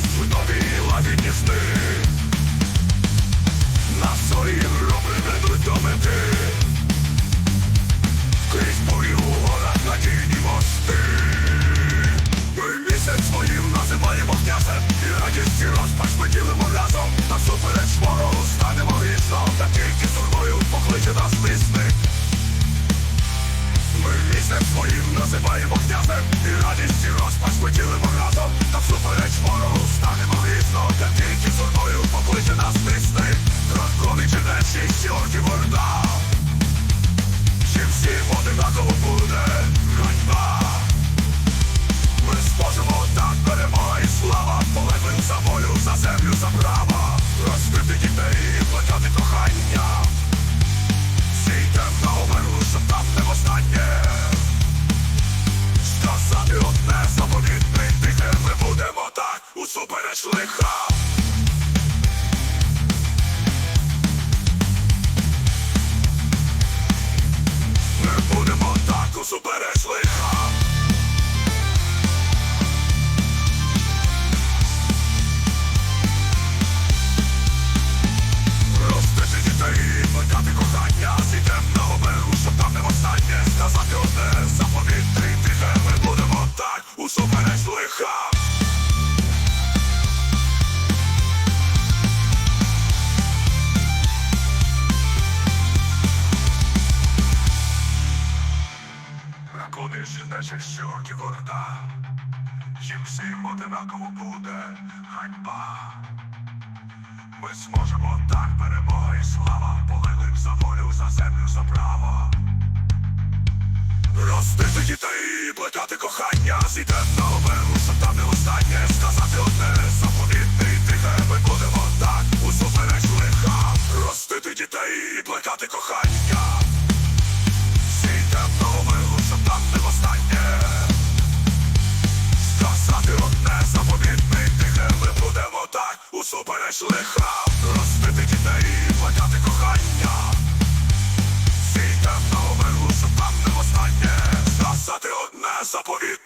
знайшли нові лагідні сни На свої групи ведуть до мети. Крізь бою у горах надійні мости. Ми місяць своїм називаємо князем І радість і розпач ми ділимо разом. Та супереч ворогу станемо вічно Та тільки сурмою покличе нас лісник ми місцем своїм називаємо князем І радість і розпач ми ділимо разом. Та всупереч ворогу Дракони чи не шість орків орда Чи всім одинаково буде ганьба Ми зможемо так перемога і слава Полеглим за волю, за землю, за право Розбити дітей і плекати кохання Зійдем на оберу, щоб там не одне Ми будемо так усупереч лиха Жінечих щорків орда Їм всім одинаково буде ганьба. Ми зможемо так перемога і слава Полеглим за волю, за землю, за право. Ростити дітей і плекати кохання Зійдем на оберу, не останнє Сказати одне заповідне і тихе. Ми будемо так у усупереч лиха. Ростити дітей і плекати кохання лиха розбити дітей і кохання. Зійдем на оберу, щоб не востаннє Сказати одне заповідне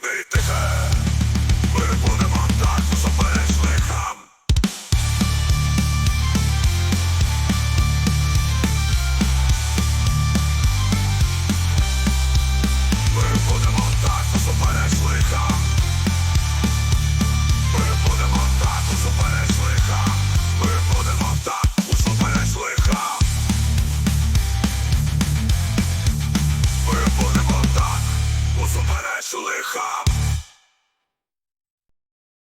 Ми